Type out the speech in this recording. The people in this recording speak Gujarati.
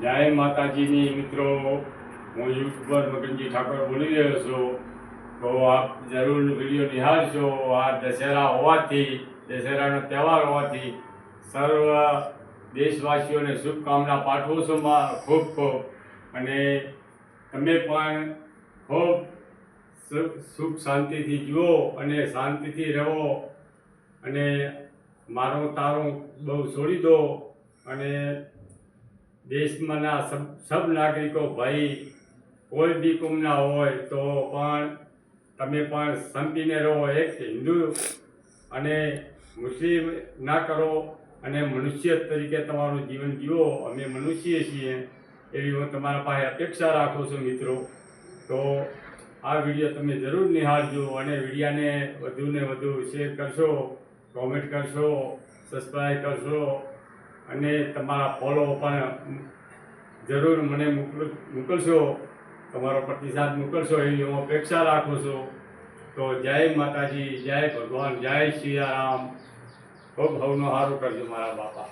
જય માતાજીની મિત્રો, હું યુટ્યુબર મગનજી ઠાકોર બોલી રહ્યો છું. તો આપ જરૂર વીડિયો નિહાળશો. આ દશેરા હોવાથી, દશેરાનો તહેવાર હોવાથી સર્વ દેશવાસીઓને શુભકામના પાઠવું છું ખૂબ ખૂબ. અને તમે પણ ખૂબ સુખ શાંતિથી જુઓ અને શાંતિથી રહો. અને મારો તારું બહુ છોડી દો. અને દેશમાંના સબ સબ નાગરિકો ભાઈ કોઈ બી કુમના હોય તો પણ તમે પણ સંપીને રહો એક હિન્દુ અને મુસ્લિમ ના કરો અને મનુષ્ય તરીકે તમારું જીવન જીવો. અમે મનુષ્ય છીએ એવી હું તમારા પાસે અપેક્ષા રાખું છું મિત્રો. તો આ વીડિયો તમે જરૂર નિહાળજો અને વિડીયાને વધુને વધુ શેર કરશો, કોમેન્ટ કરશો સબસ્ક્રાઈબ કરશો. અને તમારા ફોલો પણ જરૂર મને મોકલ મોકલશો. તમારો પ્રતિસાદ મોકલશો. એવી હું અપેક્ષા રાખું છું. તો જય માતાજી, જય ભગવાન, જય સિયારામ ખૂબ હવનું સારું કરજો મારા બાપા.